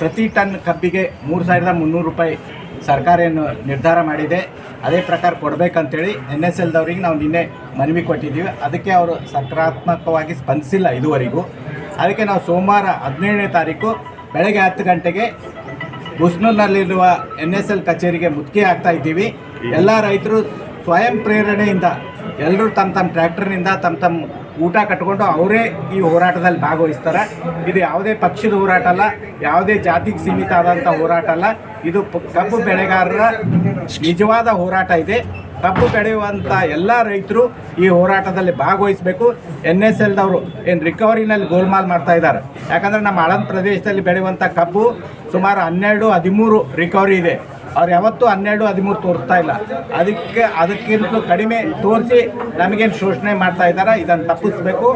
ಪ್ರತಿ ಟನ್ ಕಬ್ಬಿಗೆ ಮೂರು ಸಾವಿರದ ಮುನ್ನೂರು ರೂಪಾಯಿ ಸರ್ಕಾರ ಏನು ನಿರ್ಧಾರ ಮಾಡಿದೆ. ಅದೇ ಪ್ರಕಾರ ಕೊಡಬೇಕಂತೇಳಿ ಎನ್ ಎಸ್ ಎಲ್ದವ್ರಿಗೆ ನಾವು ನಿನ್ನೆ ಮನವಿ ಕೊಟ್ಟಿದ್ದೀವಿ. ಅದಕ್ಕೆ ಅವರು ಸಕಾರಾತ್ಮಕವಾಗಿ ಸ್ಪಂದಿಸಿಲ್ಲ ಇದುವರೆಗೂ. ಅದಕ್ಕೆ ನಾವು ಸೋಮವಾರ ಹದಿನೇಳನೇ ತಾರೀಕು ಬೆಳಗ್ಗೆ ಹತ್ತು ಗಂಟೆಗೆ ಹುಸ್ನೂರಿನಲ್ಲಿರುವ ಎನ್ ಎಸ್ ಎಲ್ ಕಚೇರಿಗೆ ಮುತ್ತಿಗೆ ಆಗ್ತಾ ಇದ್ದೀವಿ. ಎಲ್ಲ ರೈತರು ಸ್ವಯಂ ಪ್ರೇರಣೆಯಿಂದ ಎಲ್ಲರೂ ತಮ್ಮ ತಮ್ಮ ಟ್ರ್ಯಾಕ್ಟರ್ನಿಂದ ತಮ್ಮ ತಮ್ಮ ಊಟ ಕಟ್ಕೊಂಡು ಅವರೇ ಈ ಹೋರಾಟದಲ್ಲಿ ಭಾಗವಹಿಸ್ತಾರೆ. ಇದು ಯಾವುದೇ ಪಕ್ಷದ ಹೋರಾಟ ಅಲ್ಲ, ಯಾವುದೇ ಜಾತಿಗೆ ಸೀಮಿತ ಆದಂಥ ಹೋರಾಟ ಅಲ್ಲ. ಇದು ಕಬ್ಬು ಬೆಳೆಗಾರರ ನಿಜವಾದ ಹೋರಾಟ ಇದೆ. ಕಬ್ಬು ಬೆಳೆಯುವಂಥ ಎಲ್ಲ ರೈತರು ಈ ಹೋರಾಟದಲ್ಲಿ ಭಾಗವಹಿಸಬೇಕು. ಎನ್ ಎಸ್ ಎಲ್ದವರು ಏನು ರಿಕವರಿನಲ್ಲಿ ಗೋಲ್ಮಾಲ್ ಮಾಡ್ತಾ ಇದ್ದಾರೆ. ಯಾಕಂದರೆ ನಮ್ಮ ಆಳಂದ ಪ್ರದೇಶದಲ್ಲಿ ಬೆಳೆಯುವಂಥ ಕಬ್ಬು ಸುಮಾರು ಹನ್ನೆರಡು ಹದಿಮೂರು ರಿಕವರಿ ಇದೆ. ಅವ್ರು ಯಾವತ್ತೂ ಹನ್ನೆರಡು, ಹದಿಮೂರು ತೋರಿಸ್ತಾ ಇಲ್ಲ. ಅದಕ್ಕೆ ಅದಕ್ಕಿಂತ ಕಡಿಮೆ ತೋರಿಸಿ ನಮಗೇನು ಶೋಷಣೆ ಮಾಡ್ತಾ ಇದ್ದಾರೆ, ಇದನ್ನು ತಪ್ಪಿಸ್ಬೇಕು.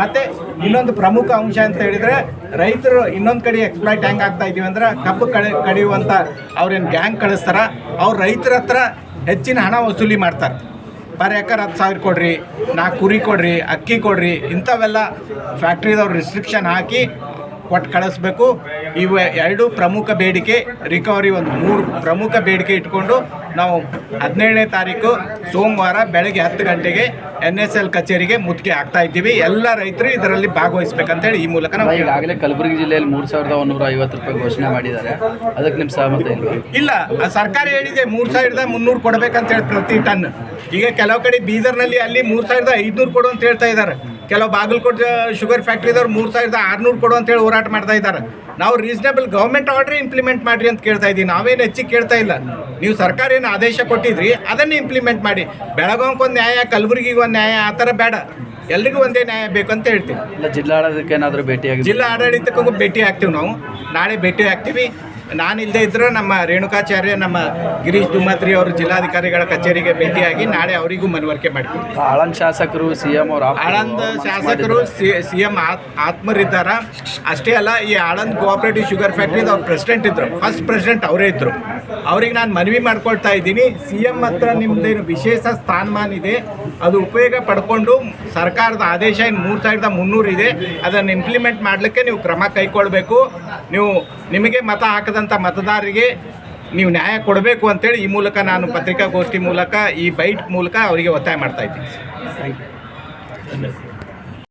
ಮತ್ತು ಇನ್ನೊಂದು ಪ್ರಮುಖ ಅಂಶ ಅಂತ ಹೇಳಿದರೆ, ರೈತರು ಇನ್ನೊಂದು ಕಡೆ ಎಕ್ಸ್ಪ್ಲಾಯ್ಟ್ ಹ್ಯಾಂಗ್ ಆಗ್ತಾ ಇದೀವಿ ಅಂದ್ರೆ, ಕಬ್ಬು ಕಡೆ ಕಡಿಯುವಂಥ ಅವ್ರೇನು ಗ್ಯಾಂಗ್ ಕಳಿಸ್ತಾರ, ಅವ್ರು ರೈತರ ಹತ್ರ ಹೆಚ್ಚಿನ ಹಣ ವಸೂಲಿ ಮಾಡ್ತಾರೆ. ಪರ್ ಎಕರ್ ಹತ್ತು ಸಾವಿರ ಕೊಡ್ರಿ ನಾಲ್ಕು ಕುರಿ ಕೊಡ್ರಿ, ಅಕ್ಕಿ ಕೊಡ್ರಿ, ಇಂಥವೆಲ್ಲ ಫ್ಯಾಕ್ಟ್ರಿದವ್ರು ರಿಸ್ಟ್ರಿಕ್ಷನ್ ಹಾಕಿ ಕೊಟ್ಟು ಕಳಿಸ್ಬೇಕು. ಇವು ಎರಡು ಪ್ರಮುಖ ಬೇಡಿಕೆ ರಿಕವರಿ ಒಂದು ಮೂರು ಪ್ರಮುಖ ಬೇಡಿಕೆ ಇಟ್ಕೊಂಡು ನಾವು ಹದಿನೇಳನೇ ತಾರೀಕು ಸೋಮವಾರ ಬೆಳಗ್ಗೆ ಹತ್ತು ಗಂಟೆಗೆ ಎನ್ ಎಸ್ ಎಲ್ ಕಚೇರಿಗೆ ಮುತ್ತಿಗೆ ಆಗ್ತಾ ಇದ್ದೀವಿ. ಎಲ್ಲ ರೈತರು ಇದರಲ್ಲಿ ಭಾಗವಹಿಸ್ಬೇಕಂತೇಳಿ ಈ ಮೂಲಕ ನಾವು ಈಗಾಗಲೇ ಕಲಬುರಗಿ ಜಿಲ್ಲೆಯಲ್ಲಿ ಮೂರು ಸಾವಿರದ ಒಂದೂರ ಐವತ್ತು ರೂಪಾಯಿ ಘೋಷಣೆ ಮಾಡಿದ್ದಾರೆ. ಅದಕ್ಕೆ ನಿಮ್ಮ ಸಹಮತ ಇಲ್ವಾ? ಇಲ್ಲ ಸರ್ಕಾರ ಹೇಳಿದೆ ಮೂರು ಸಾವಿರದ ಮುನ್ನೂರು ಕೊಡಬೇಕಂತ ಹೇಳಿ ಪ್ರತಿ ಟನ್. ಈಗ ಕೆಲವು ಕಡೆ ಬೀದರ್ನಲ್ಲಿ ಅಲ್ಲಿ ಮೂರು ಸಾವಿರದ ಐದುನೂರು ಕೊಡು ಅಂತ ಹೇಳ್ತಾ ಇದ್ದಾರೆ. ಕೆಲವು ಬಾಗಲಕೋಟೆ ಶುಗರ್ ಫ್ಯಾಕ್ಟ್ರಿದವ್ರು ಮೂರು ಸಾವಿರದ ಆರುನೂರು ಕೊಡು ಅಂತ ಹೇಳಿ ಹೋರಾಟ ಮಾಡ್ತಾ ಇದ್ದಾರೆ. ನಾವು ರೀಸನೇಬಲ್ ಗೌರ್ಮೆಂಟ್ ಆರ್ಡ್ರ್ ಇಂಪ್ಲಿಮೆಂಟ್ ಮಾಡಿರಿ ಅಂತ ಕೇಳ್ತಾ ಇದ್ದೀವಿ ನಾವೇನು ಹೆಚ್ಚಿಗೆ ಕೇಳ್ತಾ ಇಲ್ಲ. ನೀವು ಸರ್ಕಾರ ಏನು ಆದೇಶ ಕೊಟ್ಟಿದ್ರಿ ಅದನ್ನು ಇಂಪ್ಲಿಮೆಂಟ್ ಮಾಡಿ. ಬೆಳಗಾವಿಗೆ ಒಂದು ನ್ಯಾಯ ಕಲಬುರಗಿಗೆ ಒಂದು ನ್ಯಾಯ ಆ ಥರ ಬೇಡ. ಎಲ್ರಿಗೂ ಒಂದೇ ನ್ಯಾಯ ಬೇಕು ಅಂತ ಹೇಳ್ತೀವಿ ಜಿಲ್ಲಾಡಳಿತಕ್ಕೆ ಏನಾದರೂ ಭೇಟಿಯಾಗಿ ಜಿಲ್ಲಾ ಆಡಳಿತಕ್ಕೂ ಭೇಟಿ ಆಗ್ತೀವಿ ನಾವು. ನಾಳೆ ಭೇಟಿ ಆಗ್ತೀವಿ. ನಾನು ಇಲ್ಲದೆ ಇದ್ರೆ ನಮ್ಮ ರೇಣುಕಾಚಾರ್ಯ ನಮ್ಮ ಗಿರೀಶ್ ದುಮ್ಮತ್ರಿ ಅವರು ಜಿಲ್ಲಾಧಿಕಾರಿಗಳ ಕಚೇರಿಗೆ ಭೇಟಿಯಾಗಿ ನಾಳೆ ಅವರಿಗೂ ಮನವರಿಕೆ ಮಾಡ್ತೀವಿ. ಆಳಂದ ಶಾಸಕರು ಸಿ ಎಂ ಅವರು ಆಳಂದ ಶಾಸಕರು ಸಿ ಎಂ ಆತ್ಮರಿದ್ದಾರ. ಅಷ್ಟೇ ಅಲ್ಲ ಈ ಆಳಂದ ಕೋಆಪರೇಟಿವ್ ಶುಗರ್ ಫ್ಯಾಕ್ಟ್ರಿದ ಅವ್ರ ಪ್ರೆಸಿಡೆಂಟ್ ಇದ್ರು. ಫಸ್ಟ್ ಪ್ರೆಸಿಡೆಂಟ್ ಅವರೇ ಇದ್ದರು ಅವ್ರಿಗೆ ನಾನು ಮನವಿ ಮಾಡ್ಕೊಳ್ತಾ ಇದ್ದೀನಿ. ಸಿ ಎಂ ಹತ್ರ ನಿಮ್ದೇನು ವಿಶೇಷ ಸ್ಥಾನಮಾನ ಇದೆ ಅದು ಉಪಯೋಗ ಪಡ್ಕೊಂಡು ಸರ್ಕಾರದ ಆದೇಶ ಏನು ಮೂರು ಸಾವಿರದ ಮುನ್ನೂರು ಇದೆ. ಅದನ್ನು ಇಂಪ್ಲಿಮೆಂಟ್ ಮಾಡಲಿಕ್ಕೆ ನೀವು ಕ್ರಮ ಕೈಗೊಳ್ಬೇಕು ನೀವು ನಿಮಗೆ ಮತ ಹಾಕದಂಥ ಮತದಾರರಿಗೆ ನೀವು ನ್ಯಾಯ ಕೊಡಬೇಕು ಅಂತೇಳಿ ಈ ಮೂಲಕ ನಾನು ಪತ್ರಿಕಾಗೋಷ್ಠಿ ಮೂಲಕ, ಈ ಬೈಟ್ ಮೂಲಕ ಅವರಿಗೆ ಒತ್ತಾಯ ಮಾಡ್ತಾ ಇದ್ದೀನಿ. Thank you